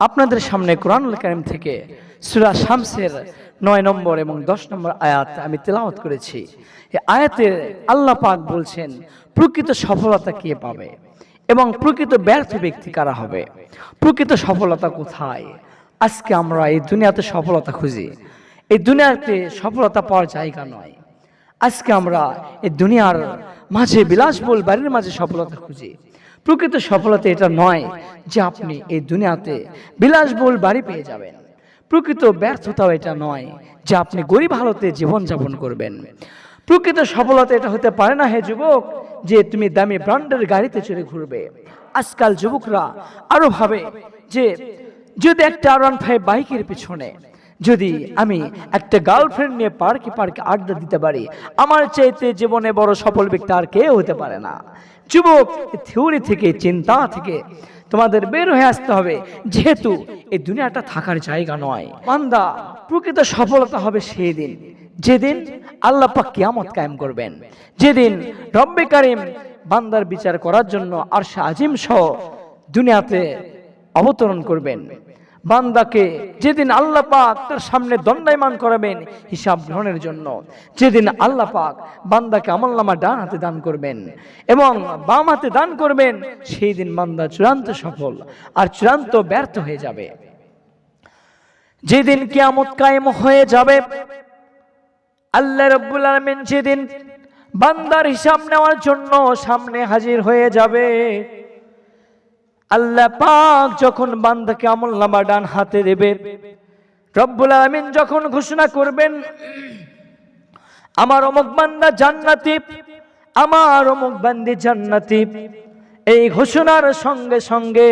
আপনাদের সামনে কোরআনুল কারিম থেকে সুরা শামসের নয় নম্বর এবং দশ নম্বর আয়াত আমি তেলাওয়াত করেছি। আয়াতে আল্লাহ পাক বলছেন, প্রকৃত সফলতা কে পাবে এবং প্রকৃত ব্যর্থ ব্যক্তি কারা হবে? প্রকৃত সফলতা কোথায়? আজকে আমরা এই দুনিয়াতে সফলতা খুঁজি। এই দুনিয়াতে সফলতা পাওয়ার জায়গা নয়। আজকে আমরা এই দুনিয়ার মাঝে বিলাসবহুল বাড়ির মাঝে সফলতা খুঁজি। প্রকৃত সফলতা এটা নয় যে আপনি এই দুনিয়াতে বিলাসবহুল বাড়ি পেয়ে যাবেন। প্রকৃত ব্যর্থতাও এটা নয় যে আপনি গরিব হালতে জীবনযাপন করবেন। প্রকৃত সফলতা এটা হতে পারে না, হে যুবক, যে তুমি দামি ব্র্যান্ডের গাড়িতে চড়ে ঘুরবে। আজকাল যুবকরা আরও ভাবে যে যদি একটা আর ওয়ান ফাইভ বাইকের পিছনে যদি আমি একটা গার্লফ্রেন্ড নিয়ে পার্কে পার্কে আড্ডা দিতে পারি, আমার চাইতে জীবনে বড় সফল ব্যক্তি আর কেউ হতে পারে না। যুবক থিওরি থেকে চিন্তা থেকে তোমাদের বের হয়ে আসতে হবে। যেহেতু এই দুনিয়াটা থাকার জায়গা নয়। মান্দা প্রকৃত সফলতা হবে সেই দিন যেদিন আল্লাহ পাক কিয়ামত কায়েম করবেন। যেদিন রব্বে কারিম বান্দার বিচার করার জন্য আরশা আজিম সহ দুনিয়াতে অবতরণ করবেন। বান্দাকে যেদিন আল্লাহ পাক তার সামনে দণ্ডায়মান করাবেন, হিসাব গ্রহণের জন্য। যেদিন আল্লাহ পাক বান্দাকে আমল্লামা ডান হাতে দান করবেন এবং বাম হাতে দান করবেন, সেই দিন বান্দা চূড়ান্ত সফল আর চূড়ান্ত ব্যর্থ হয়ে যাবে। যেদিন কিয়ামত কায়েম হয়ে যাবে, আল্লাহ রব্বুল আলমিন যেদিন বান্দার হিসাব নেওয়ার জন্য সামনে হাজির হয়ে যাবে। আল্লাহ পাক যখন বান্দাকে আমল নামা ডান হাতে দেবে রব্বুল আলমিন যখন ঘোষণা করবেন, আমার অমুক বান্দা জান্নাতি, আমার অমুক বান্দি জান্নাতি, এই ঘোষণার সঙ্গে সঙ্গে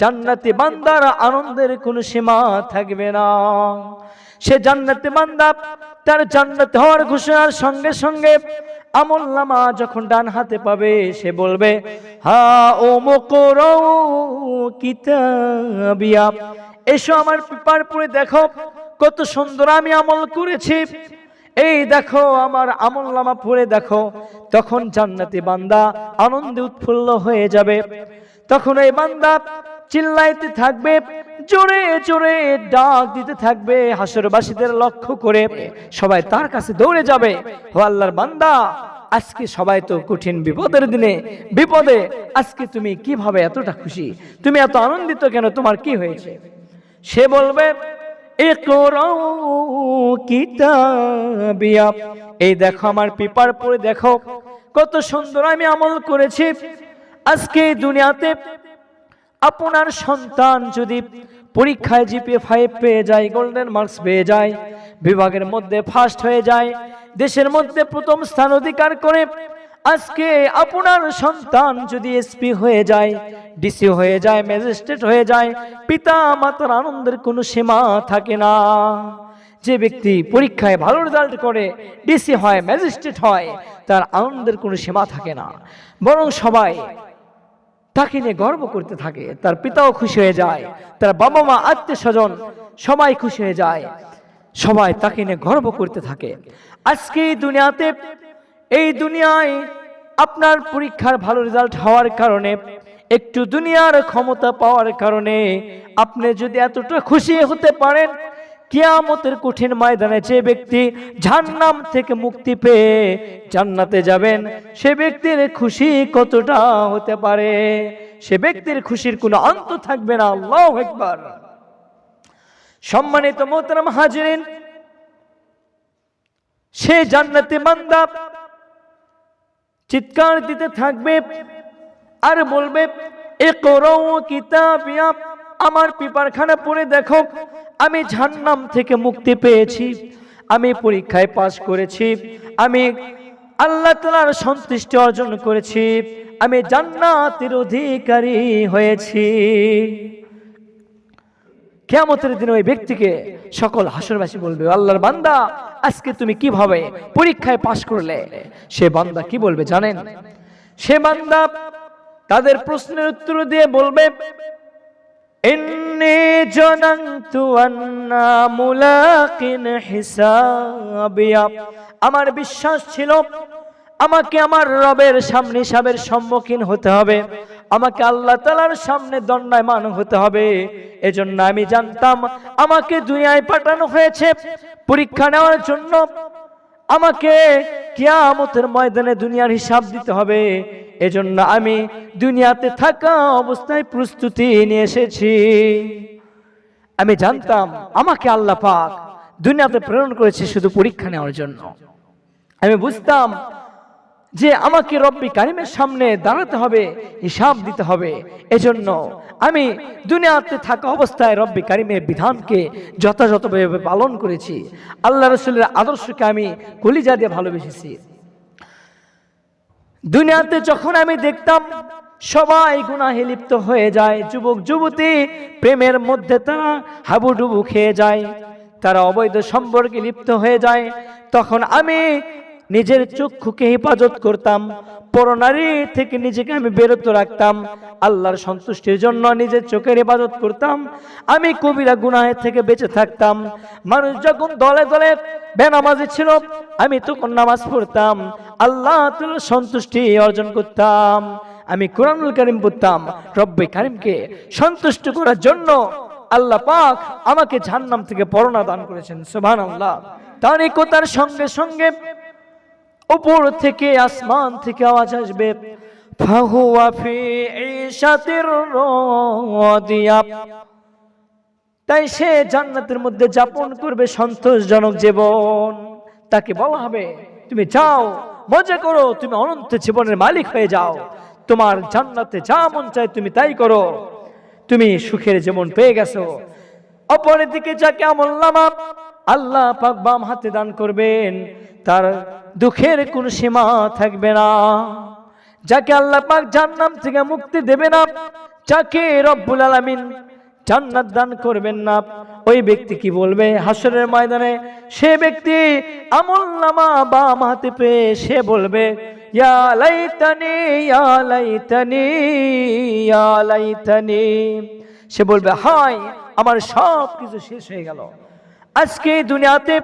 জান্নাতি বান্দার আনন্দের কোনো সীমা থাকবে না। সে জান্নাতি বান্দা তার জান্নাতি হওয়ার ঘোষণার সঙ্গে সঙ্গে আমল নামা যখন ডান হাতে পাবে, সে বলবে, হা ও মকর কিতাবিয়া এসো আমার পেপার পড়ে দেখো, কত সুন্দর আমি আমল করেছি। এই দেখো, আমার আমল নামা পড়ে দেখো, তখন জান্নাতি বান্দা আনন্দে উৎফুল্ল হয়ে যাবে। তখন এই বান্দা চিল্লাইতে থাকবে, জোরে জোরে ডাক দিতে থাকবে হাসরবাসীদের লক্ষ্য করে। সবাই তার কাছে দৌড়ে যাবে। ও আল্লাহর বান্দা, আজকে সবাই তো কঠিন বিপদের দিনে। বিপদে, আজকে তুমি কীভাবে এতটা খুশি? তুমি এত আনন্দিত কেন? তোমার কি হয়েছে? সে বলবে এই দেখো আমার পেপার পড়ে দেখো, কত সুন্দর আমি আমল করেছি। আজকে দুনিয়াতে আপনার সন্তান যদি পরীক্ষায় জিপিএ ফাইভ পেয়ে যায় গোল্ডেন মার্কস পেয়ে যায়, বিভাগের মধ্যে ফার্স্ট হয়ে যায়, দেশের মধ্যে প্রথম স্থান অধিকার করে, আজকে আপনার সন্তান যদি এসপি হয়ে যায় ডিসি হয়ে যায় ম্যাজিস্ট্রেট হয়ে যায় পিতা মাতার আনন্দের কোনো সীমা থাকে না। যে ব্যক্তি পরীক্ষায় ভালো রেজাল্ট করে ডিসি হয় ম্যাজিস্ট্রেট হয়, তার আনন্দের কোনো সীমা থাকে না। বরং সবাই তাকে নিয়ে গর্ব করতে থাকে। তার পিতাও খুশি হয়ে যায়। তার বাবা মা আত্মীয় স্বজন সবাই খুশি হয়ে যায়। সবাই তাকে নিয়ে গর্ব করতে থাকে। আজকে এই দুনিয়াতে, এই দুনিয়ায় আপনার পরীক্ষার ভালো রেজাল্ট হওয়ার কারণে, একটু দুনিয়ার ক্ষমতা পাওয়ার কারণে আপনি যদি এতটা খুশি হতে পারেন কিয়ামতের কঠিন ময়দানে যে ব্যক্তি জাহান্নাম থেকে মুক্তি পেয়ে জান্নাতে যাবেন, সে ব্যক্তির খুশি কতটা হতে পারে? সে ব্যক্তির খুশির কোনো অন্ত থাকবে না, আল্লাহ একবার সম্মানিত মোহতারাম হাজিরিন, সে জান্নাতে বান্দা চিৎকার দিতে থাকবে আর বলবে এ করো কিতাবিয়া, আমার পিপারখানা পড়ে দেখো আমি জান্নাম থেকে মুক্তি পেয়েছি, আমি পরীক্ষায় পাশ করেছি, আমি আল্লাহ তালার সন্তুষ্টি অর্জন করেছি, আমি জান্নাতের অধিকারী হয়েছি। কেমতের দিন ওই ব্যক্তিকে সকল হাসরবাসী বলবে, আল্লাহর বান্দা, আজকে তুমি কীভাবে পরীক্ষায় পাশ করলে? সে বান্দা কি বলবে জানেন? সে বান্দা তাদের প্রশ্নের উত্তর দিয়ে বলবে ইন্নি জানান্তু আন্না মুলাকিন হিসাবিয়া। আমার বিশ্বাস ছিল আমাকে আমার রবের সামনে হিসাবের সম্মুখীন হতে হবে। আমাকে আল্লাহ তালার সামনে দণ্ডায়মান হতে হবে। এজন্য আমি জানতাম আমাকে দুনিয়ায় পাঠানো হয়েছে। পরীক্ষা নেওয়ার জন্য আমাকে কেয়ামতের ময়দানে দুনিয়ার হিসাব দিতে হবে। এজন্য আমি দুনিয়াতে থাকা অবস্থায় প্রস্তুতি নিয়ে এসেছি। আমি জানতাম আমাকে আল্লাহ পাক দুনিয়াতে প্রেরণ করেছে শুধু পরীক্ষা নেওয়ার জন্য। আমি বুঝতাম যে আমাকে রব্বি কারিমের সামনে দাঁড়াতে হবে, হিসাব দিতে হবে। এজন্য আমি দুনিয়াতে থাকা অবস্থায় রব্বি কারিমের বিধানকে যথাযথভাবে পালন করেছি। আল্লাহ রসুলের আদর্শকে আমি কলিজা দিয়ে ভালোবেসেছি। দুনিয়াতে যখন আমি দেখতাম সবাই গুনাহে লিপ্ত হয়ে যায়, যুবক, যুবতী, প্রেমের মধ্যে তারা হাবুডুবু খেয়ে যায়, তারা অবৈধ সম্পর্কে লিপ্ত হয়ে যায়, তখন আমি নিজের চক্ষুকে হেফাজত করতাম। পরনারী থেকে নিজেকে আমি বেরত রাখতাম। আল্লাহর সন্তুষ্টির জন্য নিজের চোখের হেফাজত করতাম। আমি কবিরা গুনাহের থেকে বেঁচে থাকতাম। মানুষ যখন দলে দলে বেনামাজি ছিল, আমি তখন নামাজ পড়তাম। আল্লাহ সন্তুষ্টি অর্জন করতাম। আমি কোরআনুল কারিম পড়তাম। রব্বে কারিমকে সন্তুষ্ট করার জন্য আল্লাহ পাক আমাকে জাহান্নাম থেকে পরোনা দান করেছেন। সুবহানাল্লাহ। তার একতার সঙ্গে সঙ্গে উপর থেকে আসমান থেকে আওয়াজ আসবে। তাই সে জান্নাতের মধ্যে যাপন করবে সন্তোষজনক জীবন। তাকে বলা হবে, তুমি যাও, মজা করো, তুমি অনন্ত জীবনের মালিক হয়ে যাও। তোমার জান্নাতে যা মন চায় তুমি তাই করো। তুমি সুখের জীবন পেয়ে গেছো। অপরের দিকে যাকে আমল নামা আল্লাহ পাক বাম হাতে দান করবেন, তার দুঃখের কোনো সীমা থাকবে না। যাকে আল্লাহ পাক জান্নাম থেকে মুক্তি দেবে না, যাকে রব্বুল আলামিন জান্নাত দান করবেন না, ওই ব্যক্তি কি বলবে? হাসরের ময়দানে সে ব্যক্তি আমল নামা বাম হাতে পেয়ে সে বলবে সে বলবে হাই আমার সব কিছু শেষ হয়ে গেল। আজকে দুনিয়াতে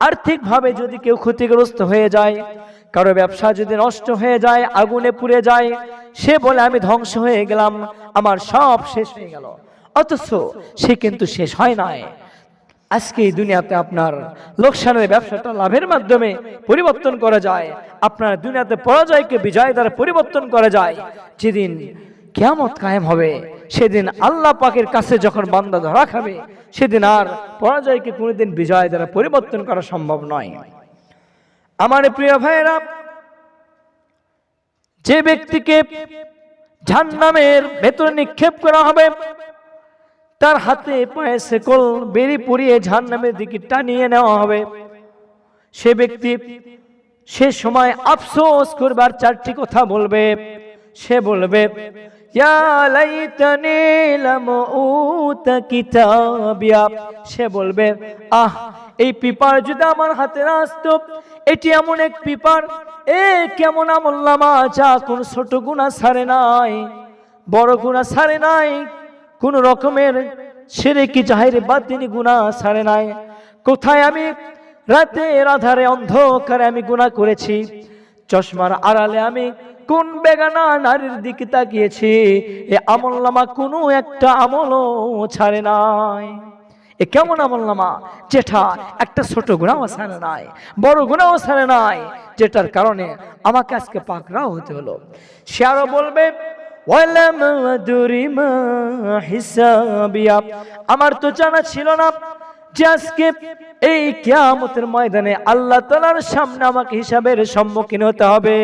আর্থিকভাবে যদি কেউ ক্ষতিগ্রস্ত হয়ে যায়, কারও ব্যবসা যদি নষ্ট হয়ে যায়, আগুনে পুড়ে যায়, সে বলে, আমি ধ্বংস হয়ে গেলাম, আমার সব শেষ হয়ে গেল। অথচ সে কিন্তু শেষ হয় নাই। আজকে এই দুনিয়াতে আপনার লোকসানের ব্যবসাটা লাভের মাধ্যমে পরিবর্তন করা যায়। আপনার দুনিয়াতে পরাজয়কে বিজয় দ্বারা পরিবর্তন করা যায়। যেদিন কেয়ামত কায়েম হবে। সেদিন আল্লাহ পাকের কাছে যখন বান্দা ধরা খাবে, সেদিন আর পরাজয়কে কোনোদিন বিজয় দ্বারা পরিবর্তন করা সম্ভব নয়। আমার প্রিয় ভাইয়েরা, যে ব্যক্তিকে জাহান্নামের ভেতরে নিক্ষেপ করা হবে, তার হাতে পায়ে সেকল বেরি পরিয়ে জাহান্নামের দিকে টানিয়ে নেওয়া হবে। সে ব্যক্তি সে সময় আফসোস করবার চারটি কথা বলবে। সে বলবে সে বলবে, আহ, এই পিপার যদি আমার হাতে আসতো, এটি এমন এক পিপার, এ কেমন আমল্লামা যা কোন ছোট গুণা সারে নাই, বড় গুণা সারে নাই, কোন রকমের সেরে কি জাহিরে বাতিনি গুণা সারে নাই। কোথায় আমি? রাতের আধারে অন্ধকারে আমি গুণা করেছি, চশমার আড়ালে আমি কোন বেগানা নারীর দিকে তাকিয়েছি? এ আমল নামা কোনো একটা আমলও ছাড়ে নাই। এ কেমন আমল নামা? যেটা একটা ছোট গুণাও ছাড়ে নাই, বড় গুণাও ছাড়ে নাই, যেটার কারণে আমাকে আজকে পাকড়াও হতে হলো। সে আরও বলবে আমার তো জানা ছিল না আজকে এই কেয়ামতের ময়দানে আল্লাহ তালার সামনে আমাকে হিসাবের সম্মুখীন হতে হবে।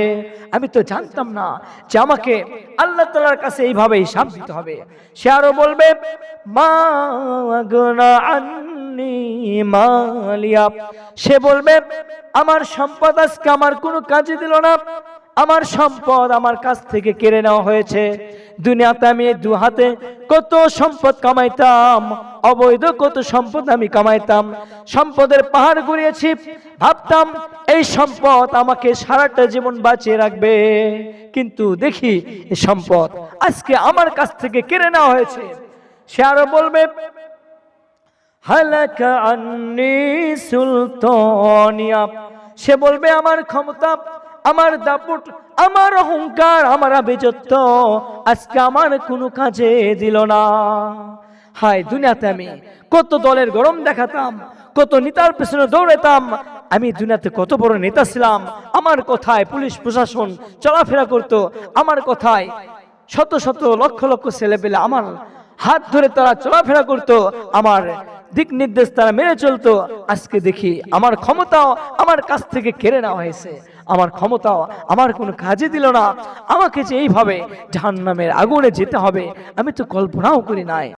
আমি তো জানতাম না যে আমাকে আল্লাহ তালার কাছে এইভাবে হিসাব দিতে হবে। সে আরও বলবে মালিয়া। সে বলবে, আমার সম্পদ আজকে আমার কোনো কাজে দিল না। আমার সম্পদ আমার কাছ থেকে কেড়ে নেওয়া হয়েছে। দুনিয়াতে আমি দু হাতে কত সম্পদ কামাইতাম। অবৈধ কত সম্পদ আমি কামাইতাম। সম্পদের পাহাড় গড়িয়েছি ভাবতাম এই সম্পদ আমাকে সারাটা জীবন বাঁচিয়ে রাখবে। কিন্তু দেখি এই সম্পদ আজকে আমার কাছ থেকে কেড়ে নেওয়া হয়েছে। সে আরও বলবে সে বলবে, আমার ক্ষমতা, আমার দাপট, আমার অহংকার, আমার আবেজত্ব আজকে আমার কোনো কাজে দিল না। হায় দুনিয়াতে আমি কত দলের গরম দেখাতাম, কত নেতার পেছনে দৌড়াতাম আমি দুনিয়াতে কত বড় নেতা ছিলাম, আমার কথায় পুলিশ প্রশাসন চলাফেরা করত, আমার কথায় শত শত লক্ষ লক্ষ ছেলে পেলে আমার হাত ধরে তারা চলাফেরা করত, আমার দিক নির্দেশ তারা মেনে চলতো, আজকে দেখি আমার ক্ষমতাও আমার কাছ থেকে কেড়ে নেওয়া হয়েছে, আমার ক্ষমতাও আমার কোনো কাজে দিল না, আমাকে যে এইভাবে জাহান্নামের আগুনে যেতে হবে, আমি তো কল্পনাও করি নাই।